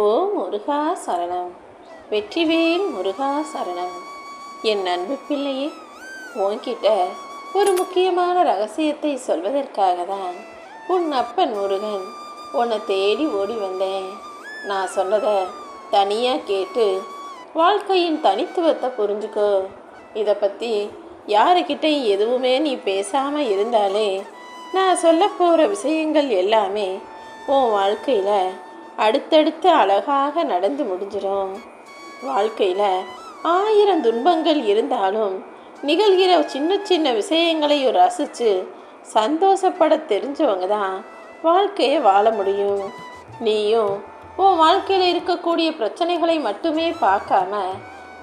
ஓ முருகா சரணம். வெற்றிவேல் முருகா சரணம். என் அன்பு பிள்ளையே உன்கிட்ட ஒரு முக்கியமான ரகசியத்தை சொல்வதற்காக தான் உன் அப்பன் முருகன் உன்னை தேடி ஓடி வந்தேன். நான் சொன்னதை தனியாக கேட்டு வாழ்க்கையின் தனித்துவத்தை புரிஞ்சுக்கோ. இதை பற்றி யாருக்கிட்டையும் எதுவுமே நீ பேசாமல் இருந்தாலே நான் சொல்ல போகிற விஷயங்கள் எல்லாமே உன் வாழ்க்கையில் அடுத்தடுத்து அழகாக நடந்து முடிஞ்சிடும். வாழ்க்கையில் ஆயிரம் துன்பங்கள் இருந்தாலும் நிகழ்கிற சின்ன சின்ன விஷயங்களையும் ரசித்து சந்தோஷப்பட தெரிஞ்சவங்க தான் வாழ்க்கையை வாழ முடியும். நீயும் உன் வாழ்க்கையில் இருக்கக்கூடிய பிரச்சனைகளை மட்டுமே பார்க்காம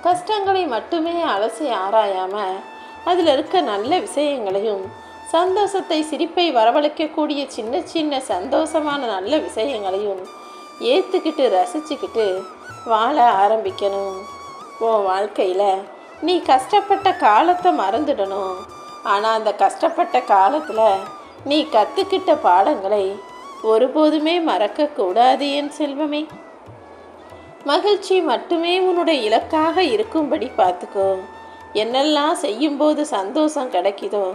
கஷ்டங்களை மட்டுமே அலசி ஆராயாமல் அதில் இருக்க நல்ல விஷயங்களையும் சந்தோஷத்தை சிரிப்பை வரவழைக்கக்கூடிய சின்ன சின்ன சந்தோஷமான நல்ல விஷயங்களையும் ஏற்றுக்கிட்டு ரசிச்சுக்கிட்டு வாழ ஆரம்பிக்கணும். உன் வாழ்க்கையில் நீ கஷ்டப்பட்ட காலத்தை மறந்துடணும். ஆனால் அந்த கஷ்டப்பட்ட காலத்தில் நீ கற்றுக்கிட்ட பாடங்களை ஒருபோதுமே மறக்கக்கூடாது என் செல்வமே. மகிழ்ச்சி மட்டுமே உன்னுடைய இலக்காக இருக்கும்படி பார்த்துக்கோ. என்னெல்லாம் செய்யும்போது சந்தோஷம் கிடைக்குதோ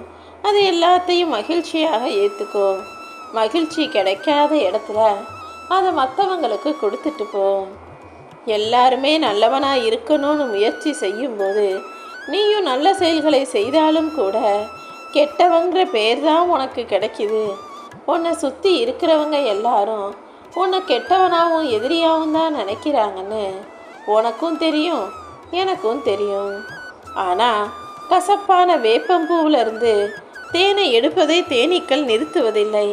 அது எல்லாத்தையும் மகிழ்ச்சியாக ஏற்றுக்கோ மகிழ்ச்சி கிடைக்காத இடத்துல அதை மற்றவங்களுக்கு கொடுத்துட்டு போ. எல்லாருமே நல்லவனாக இருக்கணும்னு முயற்சி செய்யும்போது நீயும் நல்ல செயல்களை செய்தாலும் கூட கெட்டவங்கிற பேர் தான் உனக்கு கிடைக்கிது. உன்னை சுற்றி இருக்கிறவங்க எல்லாரும் உன்னை கெட்டவனாகவும் எதிரியாகவும் தான் நினைக்கிறாங்கன்னு உனக்கும் தெரியும் எனக்கும் தெரியும். ஆனால் கசப்பான வேப்பம்பூவிலிருந்து தேனை எடுப்பதை தேனீக்கள் நிறுத்துவதில்லை.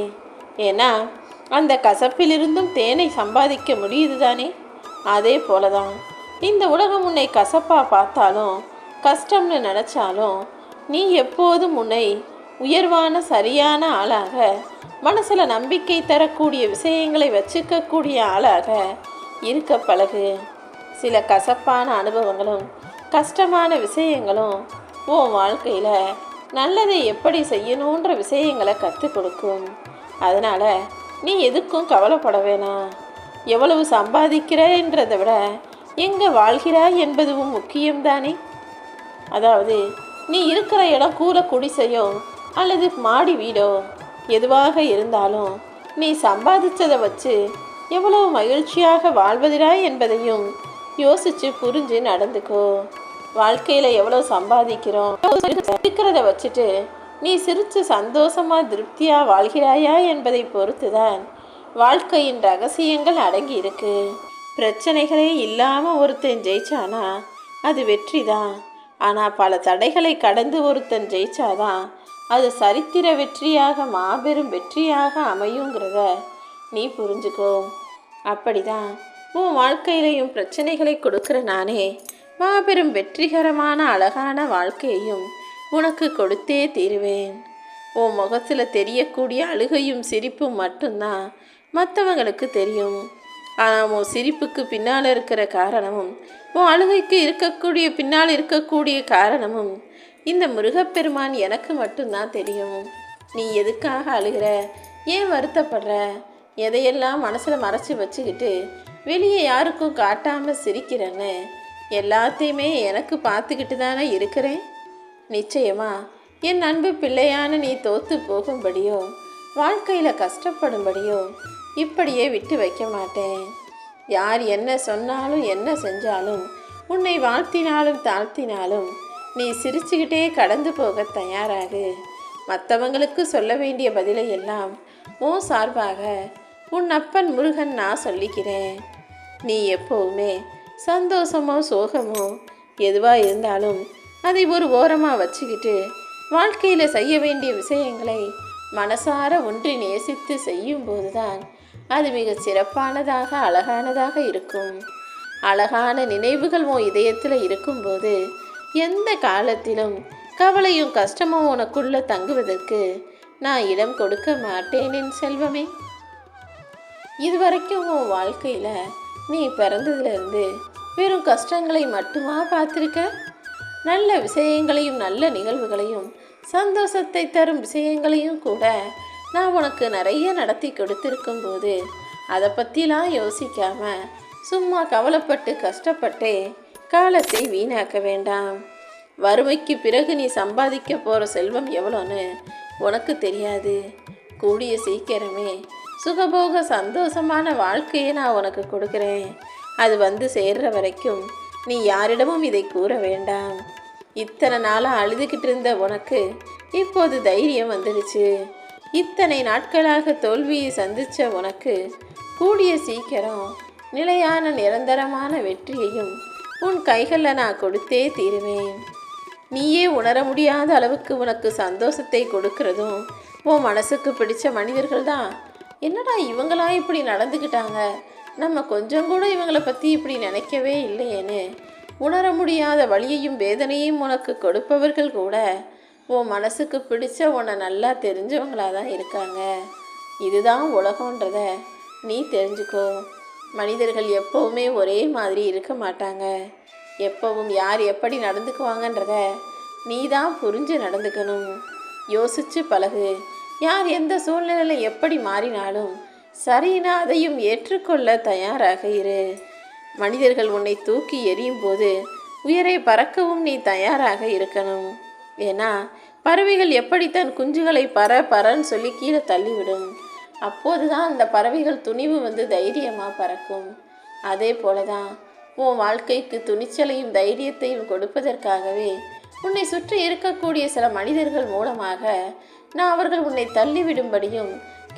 ஏன்னா அந்த கசப்பிலிருந்தும் தேனை சம்பாதிக்க முடியுது தானே அதே போல தான் இந்த உலகம் உன்னை கசப்பாக பார்த்தாலும் கஷ்டம்னு நினச்சாலும் நீ எப்போதும் உன்னை உயர்வான சரியான ஆளாக மனசில் நம்பிக்கை தரக்கூடிய விஷயங்களை வச்சுக்கக்கூடிய ஆளாக இருக்க பழகு. சில கசப்பான அனுபவங்களும் கஷ்டமான விஷயங்களும் உன் வாழ்க்கையில் நல்லதை எப்படி செய்யணுன்ற விஷயங்களை கற்றுக் கொடுக்கும். அதனால் நீ எதுக்கும் கவலைப்பட வேணாம். எவ்வளவு சம்பாதிக்கிறேன்றதை விட எங்கே வாழ்கிறாய் என்பதுவும் முக்கியம்தானே? அதாவது நீ இருக்கிற இடம் கூரை குடிசையோ அல்லது மாடி வீடோ எதுவாக இருந்தாலும் நீ சம்பாதிச்சதை வச்சு எவ்வளவு மகிழ்ச்சியாக வாழ்வதிராய் என்பதையும் யோசிச்சு புரிஞ்சு நடந்துக்கோ. வாழ்க்கையில் எவ்வளோ சம்பாதிக்கிறோம் இருக்கிறத வச்சுட்டு நீ சிரித்து சந்தோஷமா திருப்தியாக வாழ்கிறாயா என்பதை பொறுத்துதான் வாழ்க்கையின் ரகசியங்கள் அடங்கி இருக்கு. பிரச்சனைகளே இல்லாமல் ஒருத்தன் ஜெயிச்சானா? அது வெற்றி தான் ஆனால் பல தடைகளை கடந்து ஒருத்தன் ஜெயிச்சாதான் அது சரித்திர வெற்றியாக மாபெரும் வெற்றியாக அமையுங்கிறத நீ புரிஞ்சுக்கோ. அப்படிதான் உன் வாழ்க்கையிலையும் பிரச்சனைகளை கொடுக்குற நானே மாபெரும் வெற்றிகரமான அழகான வாழ்க்கையையும் உனக்கு கொடுத்தே தீருவேன். உன் முகத்தில் தெரியக்கூடிய அழுகையும் சிரிப்பும் மட்டும்தான் மற்றவங்களுக்கு தெரியும். ஆனால் உன் சிரிப்புக்கு பின்னால் இருக்கிற காரணமும் உன் அழுகைக்கு இருக்கக்கூடிய பின்னால் இருக்கக்கூடிய காரணமும் இந்த முருகப்பெருமான் எனக்கு மட்டும்தான் தெரியும். நீ எதுக்காக அழுகிற? ஏன் வருத்தப்படுற? எதையெல்லாம் மனசில் மறைச்சி வச்சுக்கிட்டு வெளியே யாருக்கும் காட்டாமல் சிரிக்கிறேன்னு எல்லாத்தையுமே எனக்கு பார்த்துக்கிட்டு தானே இருக்கிறேன். நிச்சயமா என் அன்பு பிள்ளையான நீ தோத்து போகும்படியோ வாழ்க்கையில் கஷ்டப்படும்படியோ இப்படியே விட்டு வைக்க மாட்டேன். யார் என்ன சொன்னாலும் என்ன செஞ்சாலும் உன்னை வாழ்த்தினாலும் தாழ்த்தினாலும் நீ சிரிச்சுக்கிட்டே கடந்து போக தயாராகு. மற்றவங்களுக்கு சொல்ல வேண்டிய பதிலை எல்லாம் உன் சார்பாக உன் அப்பன் முருகன் நான் சொல்லிக்கிறேன். நீ எப்போவுமே சந்தோஷமோ சோகமோ எதுவாக இருந்தாலும் அதை ஒரு ஓரமாக வச்சுக்கிட்டு வாழ்க்கையில் செய்ய வேண்டிய விஷயங்களை மனசார ஒன்றி நேசித்து செய்யும்போது தான் அது மிக சிறப்பானதாக அழகானதாக இருக்கும். அழகான நினைவுகள் உன் இதயத்தில் இருக்கும்போது எந்த காலத்திலும் கவலையும் கஷ்டமும் உனக்குள்ளே தங்குவதற்கு நான் இடம் கொடுக்க மாட்டேன் என் செல்வமே. இதுவரைக்கும் உன் வாழ்க்கையில் நீ பிறந்ததுலேருந்து வெறும் கஷ்டங்களை மட்டுமா பார்த்துருக்க? நல்ல விஷயங்களையும் நல்ல நிகழ்வுகளையும் சந்தோஷத்தை தரும் விஷயங்களையும் கூட நான் உனக்கு நிறைய நடத்தி கொடுத்துருக்கும் போது அதை பற்றிலாம் யோசிக்காம சும்மா கவலைப்பட்டு கஷ்டப்பட்டே காலத்தை வீணாக்க வேண்டாம். வறுமைக்கு பிறகு நீ சம்பாதிக்க போகிற செல்வம் எவ்வளோன்னு உனக்கு தெரியாது. கூடிய சீக்கிரமே சுகபோக சந்தோஷமான வாழ்க்கையை நான் உனக்கு கொடுக்குறேன். அது வந்து சேர்ற வரைக்கும் நீ யாரிடமும் இதை கூற வேண்டாம். இத்தனை நாளாக அழுதுகிட்டு இருந்த உனக்கு இப்போது தைரியம் வந்துடுச்சு. இத்தனை நாட்களாக தோல்வியை சந்தித்த உனக்கு கூடிய சீக்கிரம் நிலையான நிரந்தரமான வெற்றியையும் உன் கைகளில் நான் கொடுத்தே தீருவேன். நீயே உணர முடியாத அளவுக்கு உனக்கு சந்தோஷத்தை கொடுக்கறதும் உன் மனசுக்கு பிடிச்ச மனிதர்கள் தான் என்னடா இவங்களாம் இப்படி நடந்துக்கிட்டாங்க நம்ம கொஞ்சம் கூட இவங்களை பற்றி இப்படி நினைக்கவே இல்லையேன்னு உணர முடியாத வழியையும் வேதனையும் உனக்கு கொடுப்பவர்கள் கூட உன் மனசுக்கு பிடிச்ச உன்னை நல்லா தெரிஞ்சவங்களாக தான் இருக்காங்க. இதுதான் உலகன்றத நீ தெரிஞ்சுக்கோ. மனிதர்கள் எப்போவுமே ஒரே மாதிரி இருக்க மாட்டாங்க. எப்பவும் யார் எப்படி நடந்துக்குவாங்கன்றத நீ தான் புரிஞ்சு நடந்துக்கணும். யோசிச்சு பழகு. யார் எந்த சூழ்நிலையில் எப்படி மாறினாலும் சரினா அதையும் ஏற்றுக்கொள்ள தயாராக இரு. மனிதர்கள் உன்னை தூக்கி எறியும் போது உயரை பறக்கவும் நீ தயாராக இருக்கணும். ஏன்னா பறவைகள் எப்படி தன் குஞ்சுகளை பற பறன்னு சொல்லி கீழே தள்ளிவிடும். அப்போதுதான் அந்த பறவைகள் துணிவு வந்து தைரியமாக பறக்கும். அதே போல தான் உன் வாழ்க்கைக்கு துணிச்சலையும் தைரியத்தையும் கொடுப்பதற்காகவே உன்னை சுற்றி இருக்கக்கூடிய சில மனிதர்கள் மூலமாக நான் அவர்கள் உன்னை தள்ளிவிடும்படியும்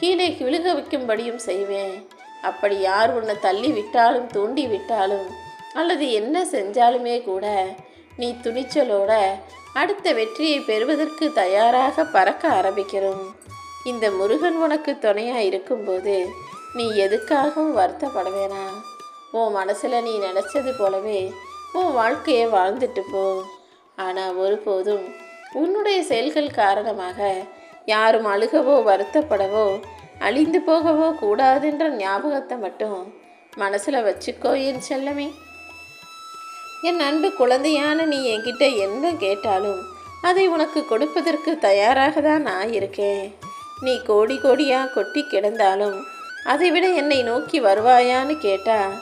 கீழே விழுக வைக்கும்படியும் செய்வேன். அப்படி யார் உன்னை தள்ளி விட்டாலும் தூண்டி விட்டாலும்? அல்லது என்ன செஞ்சாலுமே கூட நீ துணிச்சலோட அடுத்த வெற்றியை பெறுவதற்கு தயாராக பறக்க ஆரம்பிக்கிறோம். இந்த முருகன் உனக்கு துணையாக இருக்கும்போது நீ எதுக்காகவும் வருத்தப்பட வேணாம் உன் மனசில் நீ நினச்சது போலவே உன் வாழ்க்கையை வாழ்ந்துட்டு போ. ஆனால் ஒருபோதும் உன்னுடைய செயல்கள் காரணமாக யாரும் அழுகவோ வருத்தப்படவோ அழிந்து போகவோ கூடாதுன்ற ஞாபகத்தை மட்டும் மனசில் வச்சுக்கோ என் செல்லமே. என் அன்பு குழந்தையான நீ என்கிட்ட என்ன கேட்டாலும் அதை உனக்கு கொடுப்பதற்கு தயாராக தான் நான் இருக்கேன். நீ கோடி கோடியாக கொட்டி கிடந்தாலும் அதை விட என்னை நோக்கி வருவாயான்னு கேட்டால்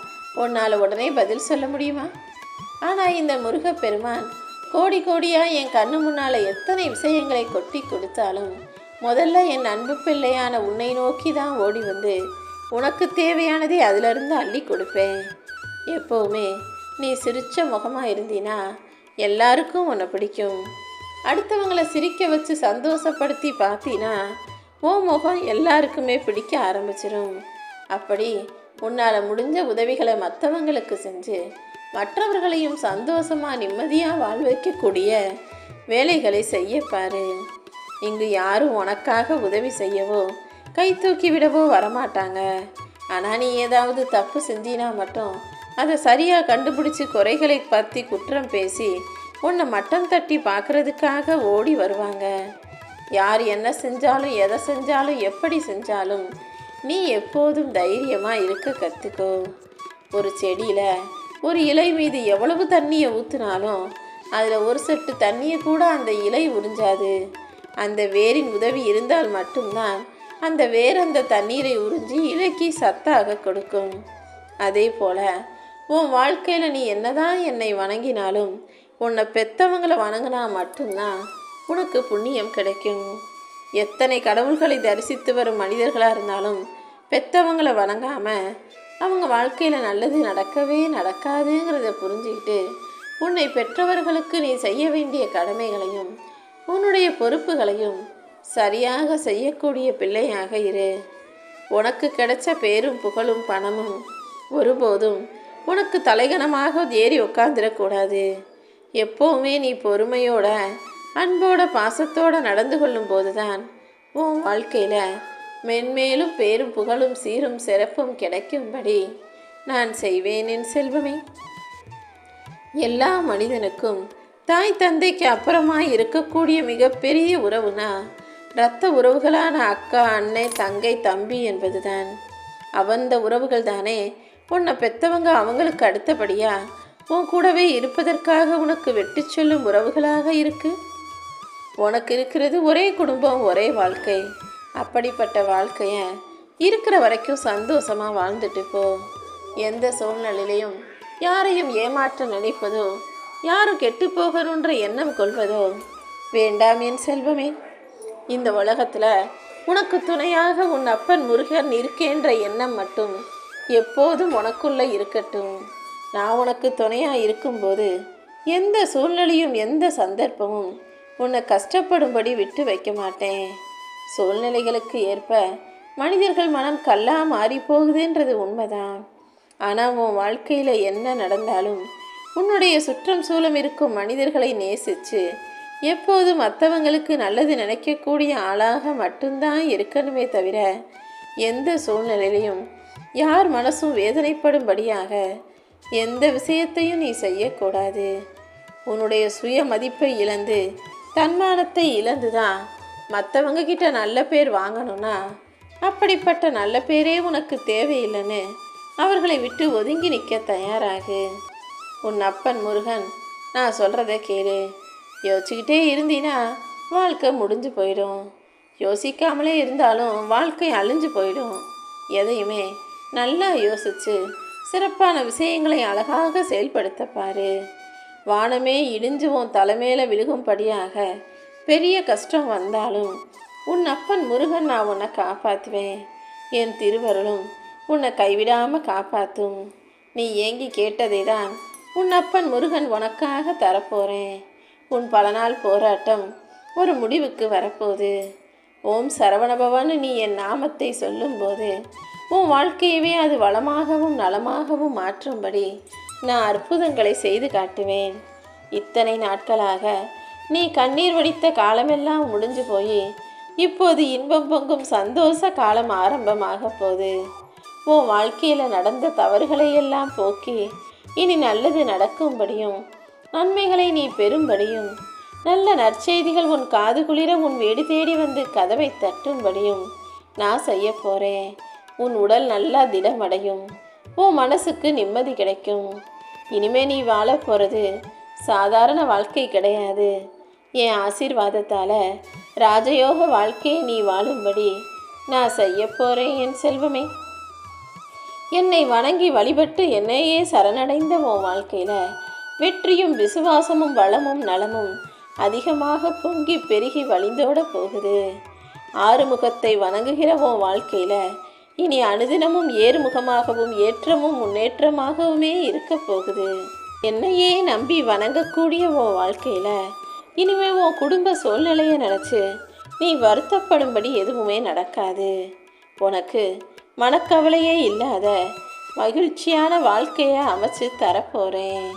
உன்னால் உடனே பதில் சொல்ல முடியுமா? ஆனால் இந்த முருகப்பெருமான் கோடி கோடியாக என் கண்ணு முன்னால் எத்தனை விஷயங்களை கொட்டி கொடுத்தாலும் முதல்ல என் அன்பு பிள்ளையான உன்னை நோக்கி தான் ஓடி வந்து உனக்கு தேவையானதை அதிலிருந்து அள்ளி கொடுப்பேன். எப்போவுமே நீ சிரித்த முகமாக இருந்தினா எல்லாருக்கும் உன்னை பிடிக்கும். அடுத்தவங்களை சிரிக்க வச்சு சந்தோஷப்படுத்தி பார்த்தீனா உன் முகம் எல்லாருக்குமே பிடிக்க ஆரம்பிச்சிடும் அப்படி உன்னால் முடிஞ்ச உதவிகளை மற்றவங்களுக்கு செஞ்சு மற்றவர்களையும் சந்தோஷமாக நிம்மதியாக வாழ் வைக்கக்கூடிய வேலைகளை செய்ய இங்கு யாரும் உனக்காக உதவி செய்யவோ கை தூக்கி விடவோ வரமாட்டாங்க. ஆனால் நீ ஏதாவது தப்பு செஞ்சினா மட்டும் அதை சரியாக கண்டுபிடிச்சி குறைகளை பற்றி குற்றம் பேசி உன்னை மட்டம் தட்டி பார்க்கறதுக்காக ஓடி வருவாங்க. யார் என்ன செஞ்சாலும் எதை செஞ்சாலும் எப்படி செஞ்சாலும் நீ எப்போதும் தைரியமாக இருக்க கற்றுக்கோ ஒரு செடியில் ஒரு இலை மீது எவ்வளவு தண்ணியை ஊற்றினாலும் அதில் ஒரு சொட்டு தண்ணியை கூட அந்த இலை உறிஞ்சாது. அந்த வேரின் உதவி இருந்தால் மட்டும்தான் அந்த வேர் அந்த தண்ணீரை உறிஞ்சி இலக்கி சத்தாக கொடுக்கும். அதே போல உன் வாழ்க்கையில் நீ என்னதான் என்னை வணங்கினாலும் உன்னை பெத்தவங்களை வணங்கினா மட்டும்தான் உனக்கு புண்ணியம் கிடைக்கும். எத்தனை கடவுள்களை தரிசித்து வரும் மனிதர்களாக இருந்தாலும் பெத்தவங்களை வணங்காமல் அவங்க வாழ்க்கையில் நல்லது நடக்கவே நடக்காதுங்கிறத புரிஞ்சுக்கிட்டு உன்னை பெற்றவர்களுக்கு நீ செய்ய வேண்டிய கடமைகளையும் உன்னுடைய பொறுப்புகளையும் சரியாக செய்யக்கூடிய பிள்ளையாக இரு. உனக்கு கிடைச்ச பேரும் புகழும் பணமும் ஒருபோதும் உனக்கு தலைகணமாக ஏறி உட்காந்துடக்கூடாது எப்போவுமே நீ பொறுமையோட அன்போட பாசத்தோட நடந்து கொள்ளும் போதுதான் உன் வாழ்க்கையில் மென்மேலும் பேரும் புகழும் சீரும் சிறப்பும் கிடைக்கும்படி நான் செய்வேன் என் செல்வமே. எல்லா மனிதனுக்கும் தாய் தந்தைக்கு அப்புறமா இருக்கக்கூடிய மிகப்பெரிய உறவுனா இரத்த உறவுகளான அக்கா அன்னை தங்கை தம்பி என்பதுதான். அவந்த உறவுகள் தானே. உன்னை பெத்தவங்க அவங்களுக்கு அடுத்தபடியா உன் கூடவே இருப்பதற்காக உனக்கு வெட்டி சொல்லும் உறவுகளாக இருக்கு? உனக்கு இருக்கிறது ஒரே குடும்பம் ஒரே வாழ்க்கை. அப்படிப்பட்ட வாழ்க்கைய இருக்கிற வரைக்கும் சந்தோஷமாக வாழ்ந்துட்டு போ. எந்த சூழ்நிலையிலையும் யாரையும் ஏமாற்ற நினைப்பதோ யாரும் கெட்டு போகணுன்ற எண்ணம் கொள்வதோ வேண்டாம் என் செல்வமே. இந்த உலகத்தில் உனக்கு துணையாக உன் அப்பன் முருகன் இருக்கேன்ற எண்ணம் மட்டும் எப்போதும் உனக்குள்ளே இருக்கட்டும். நான் உனக்கு துணையாக இருக்கும்போது எந்த சூழ்நிலையும் எந்த சந்தர்ப்பமும் உன்னை கஷ்டப்படும்படி விட்டு வைக்க மாட்டேன். சூழ்நிலைகளுக்கு ஏற்ப மனிதர்கள் மனம் கல்லா மாறி போகுதுன்றது உண்மைதான். ஆனால் உன் வாழ்க்கையில் என்ன நடந்தாலும் உன்னுடைய சுற்றம் சூழம் இருக்கும் மனிதர்களை நேசித்து எப்போதும் மற்றவங்களுக்கு நல்லது நினைக்கக்கூடிய ஆளாக மட்டும்தான் இருக்கணுமே தவிர எந்த சூழ்நிலையிலையும் யார் மனசும் வேதனைப்படும்படியாக எந்த விஷயத்தையும் நீ செய்யக்கூடாது. உன்னுடைய சுய மதிப்பை இழந்து தன்மானத்தை இழந்து தான் மற்றவங்க கிட்ட நல்ல பேர் வாங்கணும்னா அப்படிப்பட்ட நல்ல பேரே உனக்கு தேவையில்லைன்னு அவர்களை விட்டு ஒதுங்கி நிற்க தயாராகு. உன் அப்பன் முருகன் நான் சொல்கிறத கேளு. யோசிச்சுக்கிட்டே இருந்தீன்னா வாழ்க்கை முடிஞ்சு போயிடும். யோசிக்காமலே இருந்தாலும் வாழ்க்கை அழிஞ்சு போயிடும். எதையுமே நல்லா யோசித்து சிறப்பான விஷயங்களை அழகாக செயல்படுத்த பாரு. வானமே இடிஞ்சு உன் தலைமையில் விழுகும்படியாக பெரிய கஷ்டம் வந்தாலும் உன் அப்பன் முருகன் நான் உன்னை காப்பாற்றுவேன் என் திருவருளும் உன்னை கைவிடாமல் காப்பாற்றும் நீ ஏங்கி கேட்டதை தான் உன் அப்பன் முருகன் உனக்காக தரப்போகிறேன் உன் பல நாள் போராட்டம் ஒரு முடிவுக்கு வரப்போகுது. ஓம் சரவணபவன் நீ என் நாமத்தை சொல்லும்போது உன் வாழ்க்கையவே அது வளமாகவும் நலமாகவும் மாற்றும்படி நான் அற்புதங்களை செய்து காட்டுவேன். இத்தனை நாட்களாக நீ கண்ணீர் வடித்த காலமெல்லாம் முடிஞ்சு போய் இப்போது இன்பம் பொங்கும் சந்தோஷ காலம் ஆரம்பமாக போகுது. உன் வாழ்க்கையில் நடந்த தவறுகளை எல்லாம் போக்கி இனி நல்லது நடக்கும்படியும் நன்மைகளை நீ பெறும்படியும் நல்ல நற்செய்திகள் உன் காது குளிர உன் வீடு தேடி வந்து கதவை தட்டும்படியும் நான் செய்ய போகிறேன் உன் உடல் நல்லா திடமடையும். உன் மனசுக்கு நிம்மதி கிடைக்கும். இனிமே நீ வாழ போகிறது சாதாரண வாழ்க்கை கிடையாது. என் ஆசீர்வாதத்தால் ராஜயோக வாழ்க்கையை நீ வாழும்படி நான் செய்ய போகிறேன் என் செல்வமே. என்னை வணங்கி வழிபட்டு என்னையே சரணடைந்த உன் வாழ்க்கையில் வெற்றியும் விசுவாசமும் வளமும் நலமும் அதிகமாக பொங்கி பெருகி வழிந்தோட போகுது. ஆறுமுகத்தை வணங்குகிற உன் வாழ்க்கையில் இனி அனுதினமும் ஏறுமுகமாகவும் ஏற்றமும் முன்னேற்றமாகவுமே இருக்க போகுது. என்னையே நம்பி வணங்கக்கூடிய உன் வாழ்க்கையில் இனிமே உன் குடும்ப சூழ்நிலையை நினச்சி நீ வருத்தப்படும்படி எதுவுமே நடக்காது. உனக்கு மனக்கவலையே இல்லாத மகிழ்ச்சியான வாழ்க்கையை அமைச்சு தரப்போகிறேன்